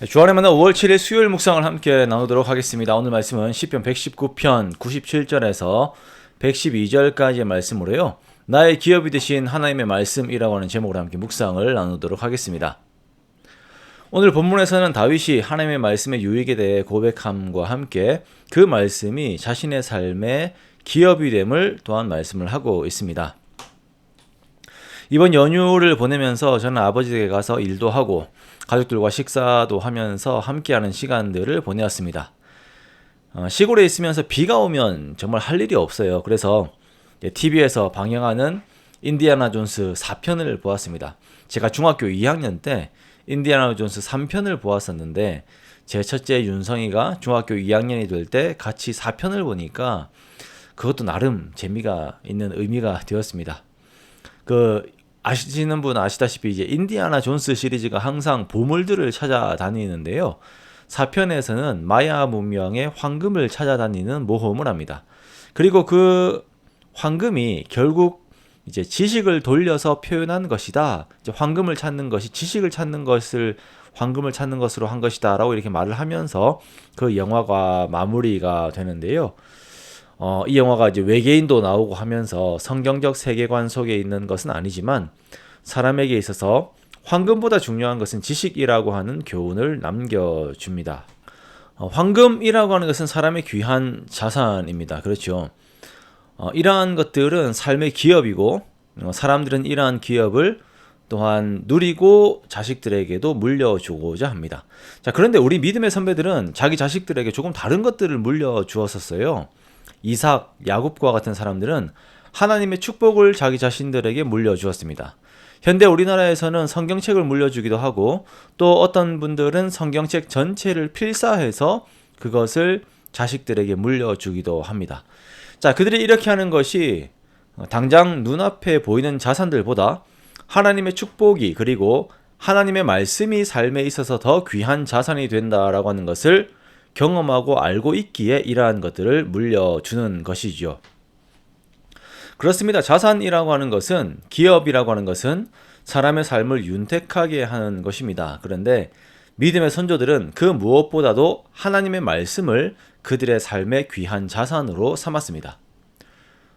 네, 주안의 만나 5월 7일 수요일 묵상을 함께 나누도록 하겠습니다. 오늘 말씀은 10편 119편 97절에서 112절까지의 말씀으로요. 나의 기업이 되신 하나님의 말씀이라고 하는 제목으로 함께 묵상을 나누도록 하겠습니다. 오늘 본문에서는 다윗이 하나님의 말씀의 유익에 대해 고백함과 함께 그 말씀이 자신의 삶의 기업이 됨을 또한 말씀을 하고 있습니다. 이번 연휴를 보내면서 저는 아버지 댁에 가서 일도 하고 가족들과 식사도 하면서 함께하는 시간들을 보내었습니다. 어, 시골에 있으면서 비가 오면 정말 할 일이 없어요. 그래서 TV에서 방영하는 인디아나 존스 4편을 보았습니다. 제가 중학교 2학년 때 인디아나 존스 3편을 보았었는데 제 첫째 윤성이가 중학교 2학년이 될 때 같이 4편을 보니까 그것도 나름 재미가 있는 의미가 되었습니다. 그 아시는 분 아시다시피 이제 인디아나 존스 시리즈가 항상 보물들을 찾아다니는데요. 4편에서는 마야 문명의 황금을 찾아다니는 모험을 합니다. 그리고 그 황금이 결국 이제 지식을 돌려서 표현한 것이다. 이제 황금을 찾는 것이 지식을 찾는 것을 황금을 찾는 것으로 한 것이다라고 이렇게 말을 하면서 그 영화가 마무리가 되는데요. 어, 이 영화가 이제 외계인도 나오고 하면서 성경적 세계관 속에 있는 것은 아니지만 사람에게 있어서 황금보다 중요한 것은 지식이라고 하는 교훈을 남겨줍니다. 어, 황금이라고 하는 것은 사람의 귀한 자산입니다. 그렇죠. 어, 이러한 것들은 삶의 기업이고 어, 사람들은 이러한 기업을 또한 누리고 자식들에게도 물려주고자 합니다. 자, 그런데 우리 믿음의 선배들은 자기 자식들에게 조금 다른 것들을 물려주었었어요. 이삭, 야곱과 같은 사람들은 하나님의 축복을 자기 자신들에게 물려주었습니다. 현대 우리나라에서는 성경책을 물려주기도 하고 또 어떤 분들은 성경책 전체를 필사해서 그것을 자식들에게 물려주기도 합니다. 자, 그들이 이렇게 하는 것이 당장 눈앞에 보이는 자산들보다 하나님의 축복이 그리고 하나님의 말씀이 삶에 있어서 더 귀한 자산이 된다라고 하는 것을 경험하고 알고 있기에 이러한 것들을 물려주는 것이죠. 그렇습니다. 자산이라고 하는 것은 기업이라고 하는 것은 사람의 삶을 윤택하게 하는 것입니다. 그런데 믿음의 선조들은 그 무엇보다도 하나님의 말씀을 그들의 삶의 귀한 자산으로 삼았습니다.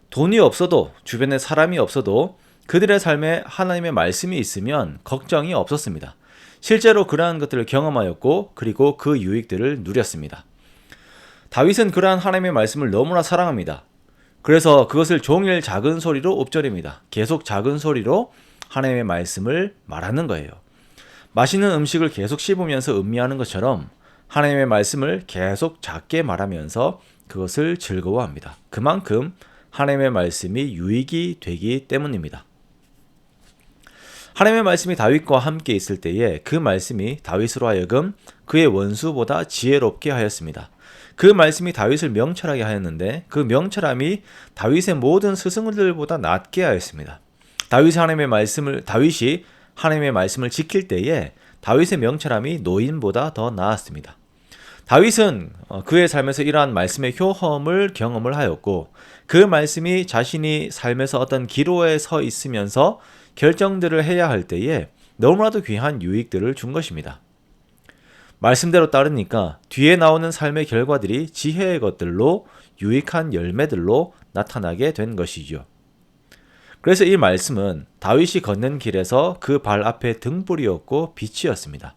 돈이 없어도 주변에 사람이 없어도 그들의 삶에 하나님의 말씀이 있으면 걱정이 없었습니다. 실제로 그러한 것들을 경험하였고 그리고 그 유익들을 누렸습니다. 다윗은 그러한 하나님의 말씀을 너무나 사랑합니다. 그래서 그것을 종일 작은 소리로 읊조립니다. 계속 작은 소리로 하나님의 말씀을 말하는 거예요. 맛있는 음식을 계속 씹으면서 음미하는 것처럼 하나님의 말씀을 계속 작게 말하면서 그것을 즐거워합니다. 그만큼 하나님의 말씀이 유익이 되기 때문입니다. 하나님의 말씀이 다윗과 함께 있을 때에 그 말씀이 다윗으로 하여금 그의 원수보다 지혜롭게 하였습니다. 그 말씀이 다윗을 명철하게 하였는데 그 명철함이 다윗의 모든 스승들보다 낫게 하였습니다. 다윗이 하나님의 말씀을 다윗이 하나님의 말씀을 지킬 때에 다윗의 명철함이 노인보다 더 나았습니다. 다윗은 어, 그의 삶에서 이러한 말씀의 효험을 경험을 하였고 그 말씀이 자신이 삶에서 어떤 기로에 서 있으면서 결정들을 해야 할 때에 너무나도 귀한 유익들을 준 것입니다. 말씀대로 따르니까 뒤에 나오는 삶의 결과들이 지혜의 것들로 유익한 열매들로 나타나게 된 것이죠. 그래서 이 말씀은 다윗이 걷는 길에서 그 발 앞에 등불이었고 빛이었습니다.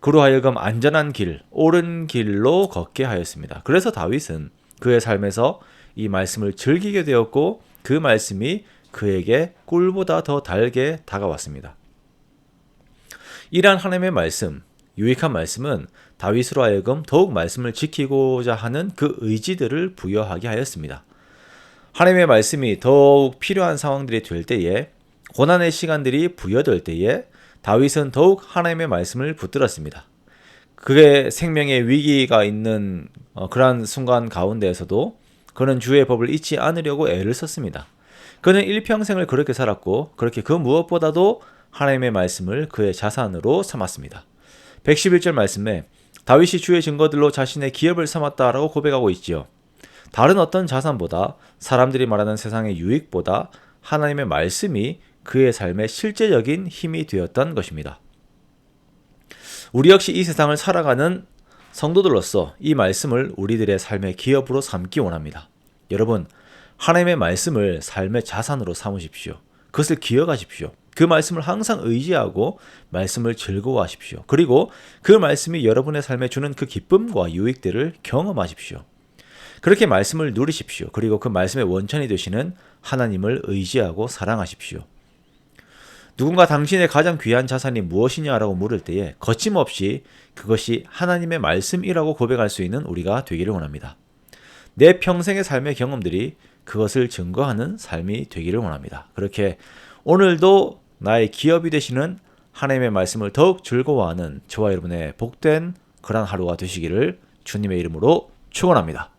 그로 하여금 안전한 길, 옳은 길로 걷게 하였습니다. 그래서 다윗은 그의 삶에서 이 말씀을 즐기게 되었고 그 말씀이 그에게 꿀보다 더 달게 다가왔습니다. 이러한 하나님의 말씀, 유익한 말씀은 다윗으로 하여금 더욱 말씀을 지키고자 하는 그 의지들을 부여하게 하였습니다. 하나님의 말씀이 더욱 필요한 상황들이 될 때에 고난의 시간들이 부여될 때에 다윗은 더욱 하나님의 말씀을 붙들었습니다. 그의 생명의 위기가 있는 어, 그러한 순간 가운데에서도 그는 주의 법을 잊지 않으려고 애를 썼습니다. 그는 일평생을 그렇게 살았고 그렇게 그 무엇보다도 하나님의 말씀을 그의 자산으로 삼았습니다. 111절 말씀에 다윗이 주의 증거들로 자신의 기업을 삼았다라고 고백하고 있지요. 다른 어떤 자산보다 사람들이 말하는 세상의 유익보다 하나님의 말씀이 그의 삶의 실제적인 힘이 되었던 것입니다. 우리 역시 이 세상을 살아가는 성도들로서 이 말씀을 우리들의 삶의 기업으로 삼기 원합니다. 여러분, 하나님의 말씀을 삶의 자산으로 삼으십시오. 그것을 기억하십시오. 그 말씀을 항상 의지하고 말씀을 즐거워하십시오. 그리고 그 말씀이 여러분의 삶에 주는 그 기쁨과 유익들을 경험하십시오. 그렇게 말씀을 누리십시오. 그리고 그 말씀의 원천이 되시는 하나님을 의지하고 사랑하십시오. 누군가 당신의 가장 귀한 자산이 무엇이냐라고 물을 때에 거침없이 그것이 하나님의 말씀이라고 고백할 수 있는 우리가 되기를 원합니다. 내 평생의 삶의 경험들이 그것을 증거하는 삶이 되기를 원합니다. 그렇게 오늘도 나의 기업이 되시는 하나님의 말씀을 더욱 즐거워하는 저와 여러분의 복된 그런 하루가 되시기를 주님의 이름으로 축원합니다.